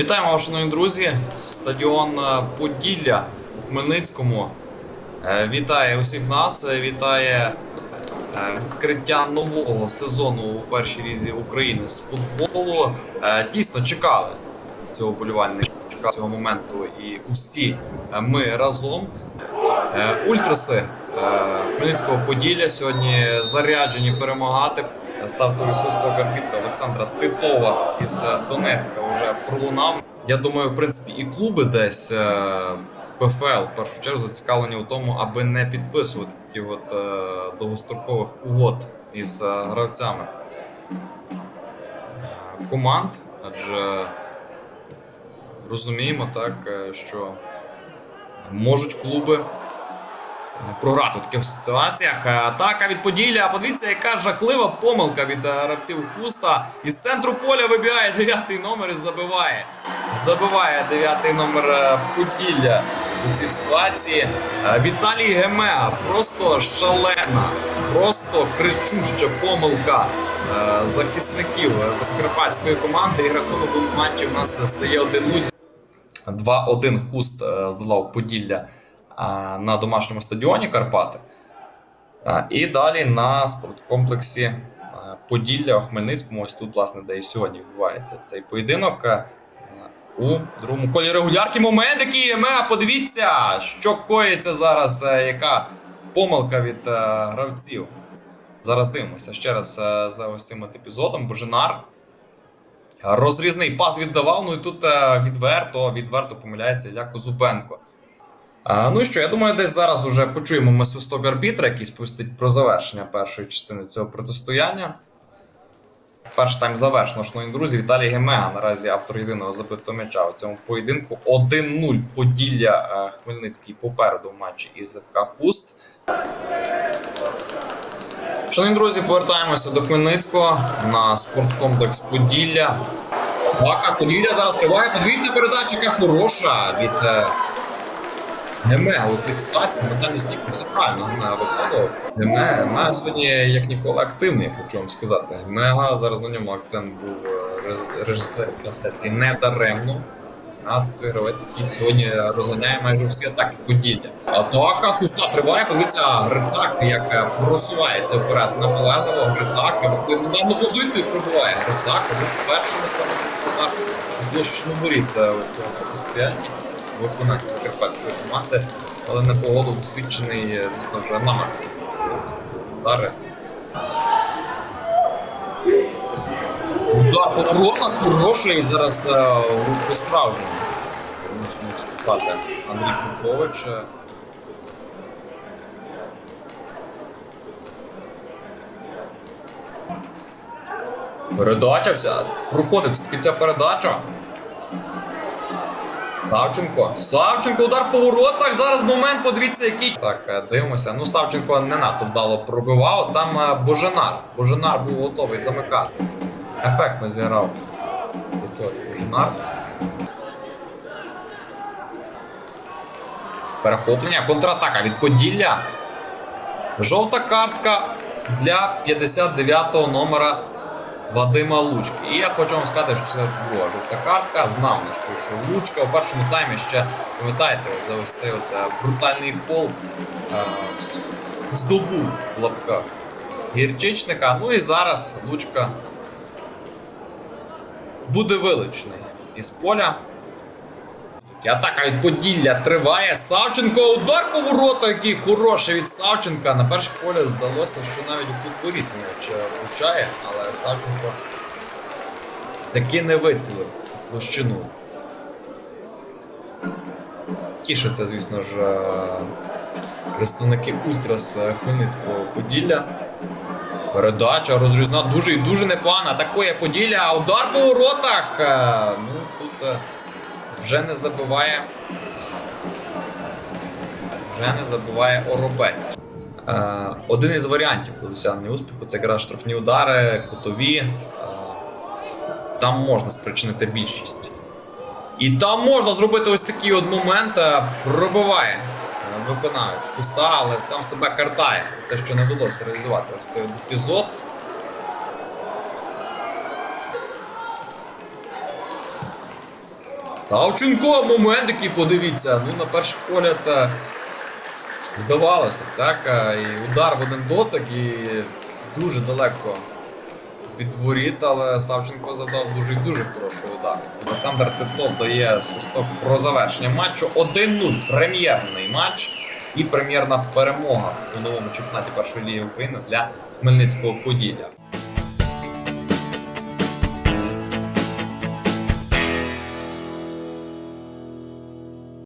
Вітаємо вас, шановні друзі. Стадіон е, Поділля у Хмельницькому. Е, Вітає усіх нас. е, Вітає відкриття нового сезону у першій лізі України з футболу. Дійсно чекали цього болівальника, чекали цього моменту і усі ми разом. Ультраси Хмельницького Поділля сьогодні заряджені перемагати. Стартовий свисток арбітра Олександра Титова із е, Донецька вже пролунав. Я думаю, в принципі, і клуби десь е, ПФЛ в першу чергу зацікавлені у тому, аби не підписувати таких от е, довгострокових угод із гравцями команд, адже розуміємо так, що можуть клуби програти у таких ситуаціях. Е, Атака від Поділля. Подивіться, яка жахлива помилка від е, гравців Хуста. Із центру поля вибігає дев'ятий номер і забиває. Забиває дев'ятий номер е, Поділля у цій ситуації. Віталій Гемеа просто шалена, просто кричуща помилка захисників закарпатської команди. І рахунок у матчі в нас стає 1-0. 2-1 хуст здолав Поділля на домашньому стадіоні Карпати. І далі на спорткомплексі Поділля у Хмельницькому. Ось тут, власне, де і сьогодні відбувається цей поєдинок. У другому колі регулярки момент, який МЕА. Подивіться, що коїться зараз, е, яка помилка від е, гравців. Зараз дивимося ще раз е, за ось цим от епізодом. Божинар Розрізний пас віддавав. Ну і тут відверто, відверто помиляється Ілля Козубенко. Ну що, я думаю, десь зараз уже почуємо ми свисток арбітра, який сповістить про завершення першої частини цього протистояння. Перший тайм завершено, шановні друзі. Віталій Гемега наразі автор єдиного забитого м'яча у цьому поєдинку. 1-0 Поділля е, Хмельницький попереду в матчі із ФК Хуст. Шановні друзі, повертаємося до Хмельницького на спорткомплекс Поділля. Бака Поділля зараз триває. Подивіться, передача яка хороша від е, Неме у цій ситуації. Ментальну стійку все правильно Неме виконував. Неме, Неме сьогодні як ніколи активний, хочу вам сказати. Мега зараз на ньому акцент був е, режисер трансляції не даремно. А це гравець, який сьогодні розганяє майже всі атаки Поділля. Атака хуста триває. Подивіться, Грицак як е, просувається вперед наполегливо. Грицак виходить на дану позицію пробуває. Грицак був першим удар площину воріт е, у цьому виконанні закарпатської команди, але на погоду досвідчений, звісно, вже намер. Удари. Удар по воротах хороший зараз е, по справжньому. Змушений вступати Андрій Крупович. е. Передача вся. Проходить все-таки ця передача. Савченко. Савченко, удар по воротах. Зараз момент, подивіться, який. Так, е, дивимося. Ну, Савченко не надто вдало пробивав. Там е, Боженар. Боженар був готовий замикати. Ефектно зіграв. Боженар. Перехоплення. Контратака від Поділля. Жовта картка для 59-го номера Вадима Лучки. І я хочу вам сказати, що це була жовта картка. Знав, що, що Лучка у першому таймі ще, пам'ятаєте, за ось цей от, е, брутальний фол е, здобув в лапках гірчичника. Ну і зараз Лучка буде вилучений із поля. Атака від Поділля триває. Савченко удар по вороту, який хороший від Савченка. На перше поле здалося, що навіть у підборіт м'яч е, влучає, але Савченко таки не вицілив площину. Тішаться, звісно ж, е, представники Ультрас е, Хмельницького Поділля. Передача розрізна дуже і дуже непогана. Атакує Поділля, удар по воротах. Е, Ну тут. Вже не забуває. Вже не забуває Оробець. Е, один із варіантів досягнення успіху це якраз штрафні удари, кутові. Е, там можна спричинити більшість. І там можна зробити ось такий от момент. Пробиває е, виконавець куста, але сам себе картає. Те, що не вдалося реалізувати ось цей епізод. Савченко, момент, який подивіться. Ну, на перший погляд, е, здавалося, так? е, І удар в один дотик, і дуже далеко від воріт, але Савченко задав дуже дуже хороший удар. Олександр Титов дає свисток про завершення матчу. 1-0. Прем'єрний матч і прем'єрна перемога у новому чемпіонаті першої ліги України для Хмельницького Поділля.